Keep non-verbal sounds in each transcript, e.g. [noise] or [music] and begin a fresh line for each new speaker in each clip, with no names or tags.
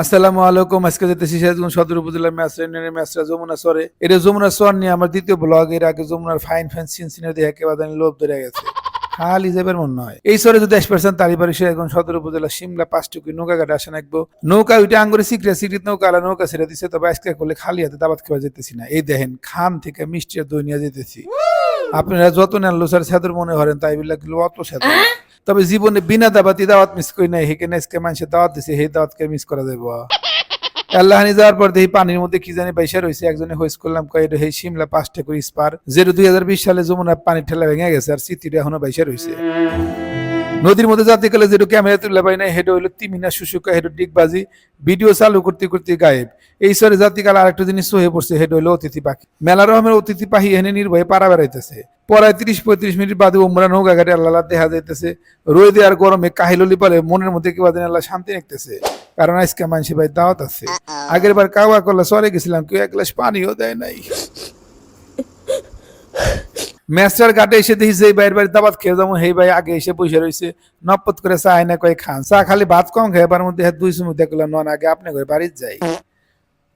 আসসালামু আলাইকুম। আজকে যেতেছি সিরাজগঞ্জ সদর উপজেলার ম্যাসরা ইউনিয়নের ম্যাসরা যমুনা সরে। এটা যমুনা সর নিয়ে আমার দ্বিতীয় ব্লগ এর আগে যমুনার ফাইন ফাইন সিন সিনের দেখে একেবারে লোভ ধরে গেছে। খালি যাবের মন নয়। এই সরে যদি দশ পার্সেন্ট তারি বাড়ি সিরাজগঞ্জ সদর উপজেলা সিমলা পাঁচটুকু নৌকা ঘাটে আসে নাকবো নৌকা ওইটা আঙ্গুরে সিকরে সিকরিত নৌকা আলা নৌকা ছেড়ে দিছে, তবে আজকে করলে খালি হাতে দাবাত খাওয়া যেতেছি না। এই দেখেন খান থেকে মিষ্টি আর দই নিয়ে যেতেছি। আপনারা যত নেন লোসার সাদর মনে করেন তাই বিলাক অত সাদর। তবে জীবনে বিনা দাবাতি দাওয়াত মিস করি নাই হেকে নেসকে মানুষের দাওয়াত দিছে সেই দাওয়াতকে মিস করা যাব আল্লাহানি যাওয়ার পর দেখি পানির মধ্যে কি জানি বাইসা রয়েছে একজনে হইস করলাম কয় হে সিমলা পাঁচটা করে স্পার যেটা দুই হাজার বিশ সালে যমুনা পানির ঠেলা ভেঙে গেছে আর স্মৃতিটা এখনও বাইসা রয়েছে নদীর মধ্যে যাতে গেলে যেটা ক্যামেরা তুলে পাই না হেডো হইল তিমিনা শুশুকা হেডো ডিগবাজি ভিডিও চালু করতে করতে গায়েব। এই সরে জাতিকাল আরেকটা জিনিস হয়ে পড়ছে হেড হইল অতিথি পাখি। মেলা রকমের অতিথি পাখি এনে নির্ভয়ে পাড়া বেড়াইতেছে। পরায় তিরিশ পঁয়ত্রিশ মিনিট বাদে ওমরা নৌকা ঘাটে আল্লাহ দেখা যাইতেছে। রোদে আর গরমে কাহিললি পালে মনের মধ্যে কেউ দিন আল্লাহ শান্তি রাখতেছে। কারণ আজকে মানসি ভাই দাওয়াত আছে। আগের বার কাওয়া করলে সরে গেছিলাম কেউ এক গ্লাস পানিও দেয় নাই। [laughs] ম্যাস্টার ঘাটে এসে দেখি যে বাইরের বাড়ি দাবাত খেয়ে যাব, সেই ভাই আগে এসে বসে রয়েছে। নপত করে চা না কয় খান। চা খালি ভাত কম খায় এবার মধ্যে দুই সময় দেখলাম নন, আগে আপনি ঘরে বাড়ির যাই।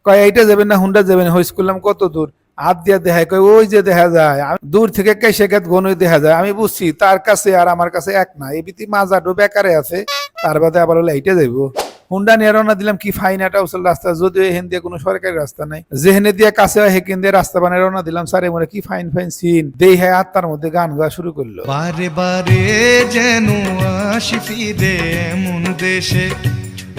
কয়, এইটা যাবেন না, হুন্ডা যাবেন হইস করলাম কত দূর? হাত দিয়া দেখা কয়, ওই যে দেখা যায় দূর থেকে কেসে গেত ঘনই দেখা যায়। আমি বুঝছি, তার কাছে আর আমার কাছে এক না এই বিতি মাজাটো বেকারে আছে, তার বাদে আবার হলে এইটা যাইবো। হুন্ডা নিয়ে রওনা দিলাম কি ফাইন একটা উসল রাস্তা? যদিও এহেন দিয়ে কোনো সরকারি রাস্তা নাই। যেহেনে দিয়ে কাছে হয় হেকেন দিয়ে রাস্তা বানায় রওনা দিলাম। সারে মনে কি ফাইন ফাইন সিন? দেই হ্যাঁ আত্মার মধ্যে গান গাওয়া শুরু করল।
বারে বারে যেন আসি ফিরে এমন দেশে।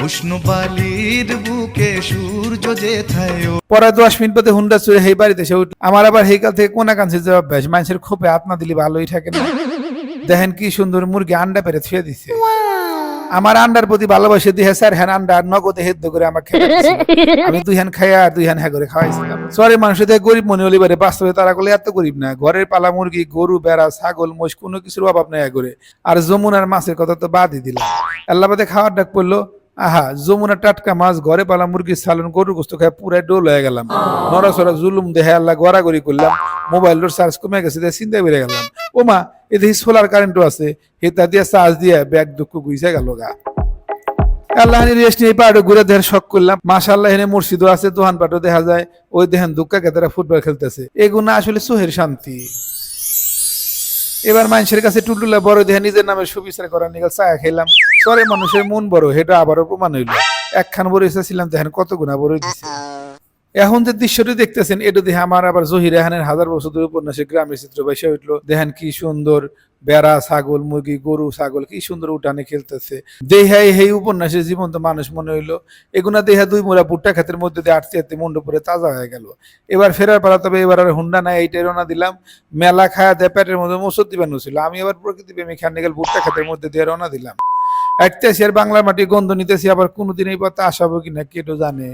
উষ্ণ বালির বুকে সূর্য যেথায়
পরে দশ মিনিট পথে হুন্ডা চড়ে সেই বাড়িতে উঠল। আমার আবার সেই কাল থেকে কোনা কাঞ্চে যাওয়া অভ্যাস। মানুষের খোপে হাত না দিলে ভালোই থাকে না। দেখেন কি সুন্দর মুরগি আন্ডা পেরে ছুঁয়ে দিছে। আমার আন্ডার প্রতি ভালোবাসে দিয়ে স্যার হ্যাঁ আন্ডা নগদে হেদ্দ করে আমাকে আমি দুই হ্যান খাইয়া আর দুই হ্যান হ্যাঁ করে খাওয়াইছিলাম। সরে মানুষের থেকে গরিব মনে হলি পারে বাস্তবে তারা করলে এত গরিব না। ঘরের পালা মুরগি, গরু, বেড়া, ছাগল, মোষ, কোনো কিছুর অভাব নেই করে আর যমুনার মাছের কথা তো বাদই দিলাম। আল্লাহ বাদে খাওয়ার ডাক পড়ল, আহা যমুনা টাটকা মাছ, ঘরে পালা মুরগির সালন গরু গোস্ত খায় পুরাই ডোল হয়ে গেলাম। নড়াচড়া, জুলুম দেহে আল্লাহ গড়াগড়ি করলাম। মোবাইলের চার্জ কমে গেছে চিন্তা বেড়ে গেলাম। ও মা এ সোলার কারেন্টও আছে। হেতা দিয়ে, চার্জ দিয়ে, ব্যাগ দুঃখ গুইছে গেল গা। আল্লাহ রেস্ট নিয়ে ঘুরে দেখার শখ করলাম। মসজিদও আছে দোহান পাটও দেখা যায়। ওই দেখেন দুঃখা কেতারা ফুটবল খেলতেছে। এগুলো আসলে সোহের শান্তি। এবার মানুষের কাছে টুলটুলা বড়, দেখে নিজের নামে সুবিচার করার নিয়ে চা খেলাম। সরে মানুষের মন বড় সেটা আবারও প্রমাণ হইল। একখান বড় এসেছিলাম, দেখেন কত গুণা বড় দিছে এখন যে দৃশ্যটি দেখতেছেন, এটা দেখে আমার আবার জহির রেহানের হাজার বছর ধরে উপন্যাসের গ্রামের চিত্র বেসে উঠল। দেখেন কি সুন্দর বেড়া, ছাগল, মুরগি, গরু, ছাগল, কি সুন্দর উঠানে খেলতেছে। দেহাই হেই উপন্যাসের জীবন্ত মানুষ মনে হইল, এগুনা দেহা দুই মোড়া ভুট্টা ক্ষেতের মধ্যে দিয়ে আটতে আটতে মন্ড পরে তাজা হয়ে গেল। এবার ফেরার পালা, তবে এবার আর হুন্ডা নাই, এইটাই রওনা দিলাম। মেলা খায়া দেয় পেটের মধ্যে মসুর দিবানো ছিল। আমি আবার প্রকৃতি প্রেমী খান গেল ভুট্টা খাতের মধ্যে দিয়ে রওনা দিলাম। একতেছি আর বাংলার মাটি গন্ধ নিতেছি, আবার কোনোদিন এই পথে আসাবো কিনা কেটো জানে।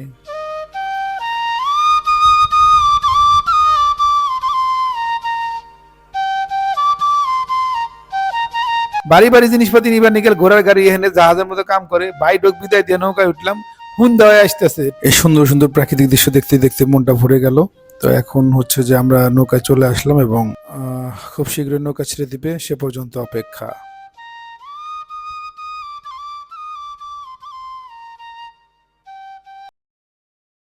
বাড়ি বাড়ি জিনিসপাতি নিবার নিকেল ঘোড়ার গাড়ি এখানে জাহাজের মতো কাম করে। বাই ডোক বিদায় দিয়ে নৌকায় উঠলাম। হুন দেওয়া আসতেছে। এই সুন্দর সুন্দর প্রাকৃতিক দৃশ্য দেখতে দেখতে মনটা ভরে গেল। তো এখন হচ্ছে যে আমরা নৌকায় চলে আসলাম এবং খুব শীঘ্রই নৌকা ছেড়ে দিবে। সে পর্যন্ত অপেক্ষা।